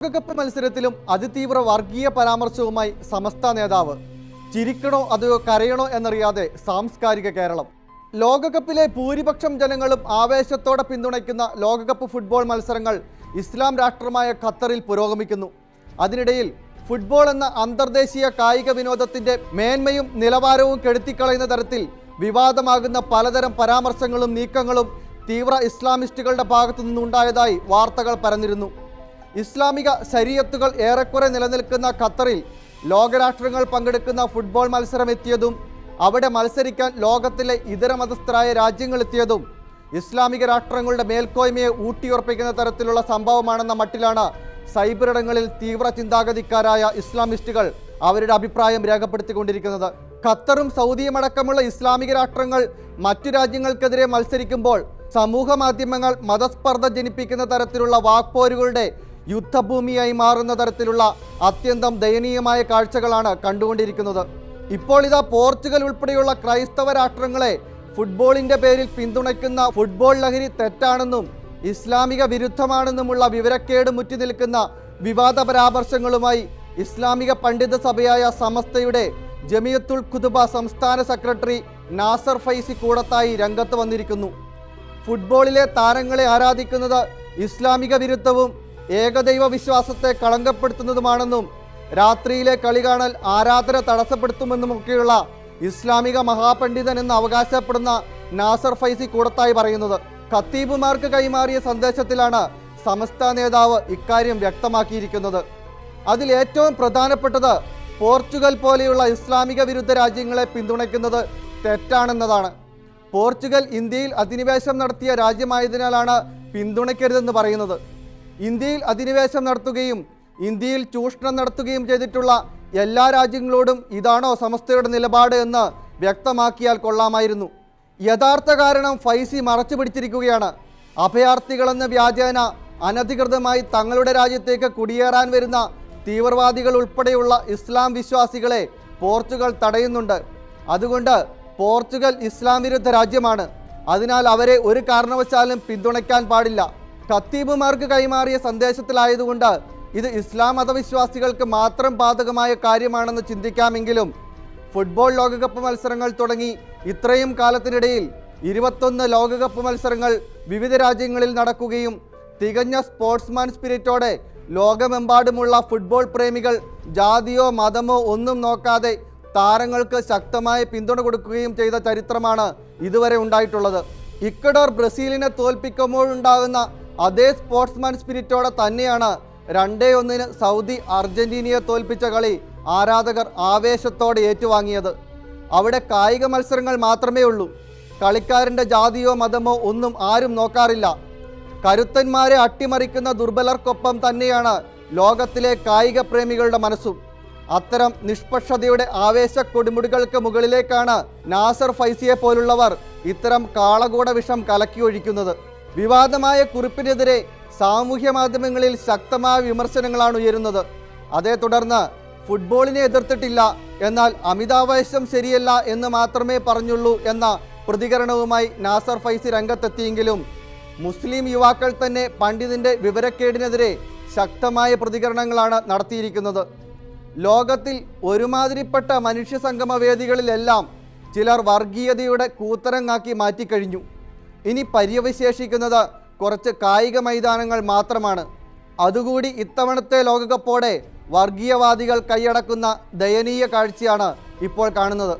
ലോകകപ്പ് മത്സരത്തിലും അതിതീവ്ര വർഗീയ പരാമർശവുമായി സമസ്ത നേതാവ്. ചിരിക്കണോ അതോ കരയണോ എന്നറിയാതെ സാംസ്കാരിക കേരളം. ലോകകപ്പിലെ ഭൂരിപക്ഷം ജനങ്ങളും ആവേശത്തോടെ പിന്തുണയ്ക്കുന്ന ലോകകപ്പ് ഫുട്ബോൾ മത്സരങ്ങൾ ഇസ്ലാം രാഷ്ട്രമായ ഖത്തറിൽ പുരോഗമിക്കുന്നു. അതിനിടയിൽ ഫുട്ബോൾ എന്ന അന്തർദേശീയ കായിക വിനോദത്തിന്റെ മേന്മയും നിലവാരവും കെടുത്തിക്കളയുന്ന തരത്തിൽ വിവാദമാകുന്ന പലതരം പരാമർശങ്ങളും നീക്കങ്ങളും തീവ്ര ഇസ്ലാമിസ്റ്റുകളുടെ ഭാഗത്തു നിന്നുണ്ടായതായി വാർത്തകൾ പരന്നിരുന്നു. ഇസ്ലാമിക ശരീരത്തുകൾ ഏറെക്കുറെ നിലനിൽക്കുന്ന ഖത്തറിൽ ലോകരാഷ്ട്രങ്ങൾ പങ്കെടുക്കുന്ന ഫുട്ബോൾ മത്സരം എത്തിയതും അവിടെ മത്സരിക്കാൻ ലോകത്തിലെ ഇതര മതസ്ഥരായ രാജ്യങ്ങൾ എത്തിയതും ഇസ്ലാമിക രാഷ്ട്രങ്ങളുടെ മേൽക്കോയ്മയെ ഊട്ടിയുറപ്പിക്കുന്ന തരത്തിലുള്ള സംഭവമാണെന്ന മട്ടിലാണ് സൈബറിടങ്ങളിൽ തീവ്ര ചിന്താഗതിക്കാരായ ഇസ്ലാമിസ്റ്റുകൾ അവരുടെ അഭിപ്രായം രേഖപ്പെടുത്തിക്കൊണ്ടിരിക്കുന്നത്. ഖത്തറും സൗദിയും അടക്കമുള്ള ഇസ്ലാമിക രാഷ്ട്രങ്ങൾ മറ്റു രാജ്യങ്ങൾക്കെതിരെ മത്സരിക്കുമ്പോൾ സമൂഹ മാധ്യമങ്ങൾ മതസ്പർദ്ധ ജനിപ്പിക്കുന്ന തരത്തിലുള്ള വാക്പോരുകളുടെ യുദ്ധഭൂമിയായി മാറുന്ന തരത്തിലുള്ള അത്യന്തം ദയനീയമായ കാഴ്ചകളാണ് കണ്ടുകൊണ്ടിരിക്കുന്നത്. ഇപ്പോൾ ഇതാ പോർച്ചുഗൽ ഉൾപ്പെടെയുള്ള ക്രൈസ്തവ രാഷ്ട്രങ്ങളെ ഫുട്ബോളിന്റെ പേരിൽ പിന്തുണയ്ക്കുന്ന ഫുട്ബോൾ ലഹരി തെറ്റാണെന്നും ഇസ്ലാമിക വിരുദ്ധമാണെന്നുമുള്ള വിവരക്കേട് മുറ്റി നിൽക്കുന്ന വിവാദ പരാമർശങ്ങളുമായി ഇസ്ലാമിക പണ്ഡിത സഭയായ സമസ്തയുടെ ജമിയത്തുൽ ഖുതുബ സംസ്ഥാന സെക്രട്ടറി നാസർ ഫൈസി കൂടത്തായി രംഗത്ത് വന്നിരിക്കുന്നു. ഫുട്ബോളിലെ താരങ്ങളെ ആരാധിക്കുന്നത് ഇസ്ലാമിക വിരുദ്ധവും ഏകദൈവ വിശ്വാസത്തെ കളങ്കപ്പെടുത്തുന്നതുമാണെന്നും രാത്രിയിലെ കളി കാണൽ ആരാധന തടസ്സപ്പെടുത്തുമെന്നുമൊക്കെയുള്ള ഇസ്ലാമിക മഹാപണ്ഡിതൻ എന്ന് അവകാശപ്പെടുന്ന നാസർ ഫൈസി കൂടത്തായി പറയുന്നത് ഖത്തീബുമാർക്ക് കൈമാറിയ സന്ദേശത്തിലാണ് സമസ്ത നേതാവ് ഇക്കാര്യം വ്യക്തമാക്കിയിരിക്കുന്നത്. അതിൽ ഏറ്റവും പ്രധാനപ്പെട്ടത് പോർച്ചുഗൽ പോലെയുള്ള ഇസ്ലാമിക വിരുദ്ധ രാജ്യങ്ങളെ പിന്തുണയ്ക്കുന്നത് തെറ്റാണെന്നതാണ്. പോർച്ചുഗൽ ഇന്ത്യയിൽ അധിനിവേശം നടത്തിയ രാജ്യമായതിനാലാണ് പിന്തുണയ്ക്കരുതെന്ന് പറയുന്നത്. ഇന്ത്യയിൽ അധിനിവേശം നടത്തുകയും ഇന്ത്യയിൽ ചൂഷണം നടത്തുകയും ചെയ്തിട്ടുള്ള എല്ലാ രാജ്യങ്ങളോടും ഇതാണോ സമസ്തയുടെ നിലപാട് എന്ന് വ്യക്തമാക്കിയാൽ കൊള്ളാമായിരുന്നു. യഥാർത്ഥ കാരണം ഫൈസി മറച്ചു പിടിച്ചിരിക്കുകയാണ്. അഭയാർത്ഥികളെന്ന വ്യാജേന അനധികൃതമായി തങ്ങളുടെ രാജ്യത്തേക്ക് കുടിയേറാൻ വരുന്ന തീവ്രവാദികൾ ഉൾപ്പെടെയുള്ള ഇസ്ലാം വിശ്വാസികളെ പോർച്ചുഗൽ തടയുന്നുണ്ട്. അതുകൊണ്ട് പോർച്ചുഗൽ ഇസ്ലാം വിരുദ്ധ രാജ്യമാണ്. അതിനാൽ അവരെ ഒരു കാരണവശാലും പിന്തുണയ്ക്കാൻ പാടില്ല. ഖത്തീബുമാർക്ക് കൈമാറിയ സന്ദേശത്തിലായതുകൊണ്ട് ഇത് ഇസ്ലാം മതവിശ്വാസികൾക്ക് മാത്രം ബാധകമായ കാര്യമാണെന്ന് ചിന്തിക്കാമെങ്കിലും ഫുട്ബോൾ ലോകകപ്പ് മത്സരങ്ങൾ തുടങ്ങി ഇത്രയും കാലത്തിനിടയിൽ ഇരുപത്തൊന്ന് ലോകകപ്പ് മത്സരങ്ങൾ വിവിധ രാജ്യങ്ങളിൽ നടക്കുകയും തികഞ്ഞ സ്പോർട്സ്മാൻ സ്പിരിറ്റോടെ ലോകമെമ്പാടുമുള്ള ഫുട്ബോൾ പ്രേമികൾ ജാതിയോ മതമോ ഒന്നും നോക്കാതെ താരങ്ങൾക്ക് ശക്തമായ പിന്തുണ കൊടുക്കുകയും ചെയ്ത ചരിത്രമാണ് ഇതുവരെ ഉണ്ടായിട്ടുള്ളത്. ഇക്കഡോർ ബ്രസീലിനെ തോൽപ്പിക്കുമ്പോഴുണ്ടാകുന്ന അതേ സ്പോർട്സ്മാൻ സ്പിരിറ്റോടെ തന്നെയാണ് രണ്ടേ ഒന്നിന് സൗദി അർജന്റീനയെ തോൽപ്പിച്ച കളി ആരാധകർ ആവേശത്തോടെ ഏറ്റുവാങ്ങിയത്. അവിടെ കായിക മത്സരങ്ങൾ മാത്രമേ ഉള്ളൂ. കളിക്കാരന്റെ ജാതിയോ മതമോ ഒന്നും ആരും നോക്കാറില്ല. കരുത്തന്മാരെ അട്ടിമറിക്കുന്ന ദുർബലർക്കൊപ്പം തന്നെയാണ് ലോകത്തിലെ കായിക പ്രേമികളുടെ മനസ്സും. അത്തരം നിഷ്പക്ഷതയുടെ ആവേശ കൊടുമുടികൾക്ക് മുകളിലേക്കാണ് നാസർ ഫൈസിയെ പോലുള്ളവർ ഇത്തരം കാളകൂട വിഷം കലക്കി ഒഴിക്കുന്നത്. വിവാദമായ കുറിപ്പിനെതിരെ സാമൂഹ്യ മാധ്യമങ്ങളിൽ ശക്തമായ വിമർശനങ്ങളാണ് ഉയരുന്നത്. അതേ തുടർന്ന് ഫുട്ബോളിനെ എതിർത്തിട്ടില്ല എന്നാൽ അമിതാവേശം ശരിയല്ല എന്ന് മാത്രമേ പറഞ്ഞുള്ളൂ എന്ന പ്രതികരണവുമായി നാസർ ഫൈസി രംഗത്തെത്തിയെങ്കിലും മുസ്ലിം യുവാക്കൾ തന്നെ പണ്ഡിതിന്റെ വിവരക്കേടിനെതിരെ ശക്തമായ പ്രതികരണങ്ങളാണ് നടത്തിയിരിക്കുന്നത്. ലോകത്തിൽ ഒരുമാതിരിപ്പെട്ട മനുഷ്യ സംഗമ ചിലർ വർഗീയതയുടെ കൂത്തരങ്ങാക്കി മാറ്റിക്കഴിഞ്ഞു. ഇനി പര്യവശേഷിക്കുന്നത് കുറച്ച് കായിക മൈതാനങ്ങൾ മാത്രമാണ്. അതുകൂടി ഇത്തവണത്തെ ലോകകപ്പോടെ വർഗീയവാദികൾ കൈയടക്കുന്ന ദയനീയ കാഴ്ചയാണ് ഇപ്പോൾ കാണുന്നത്.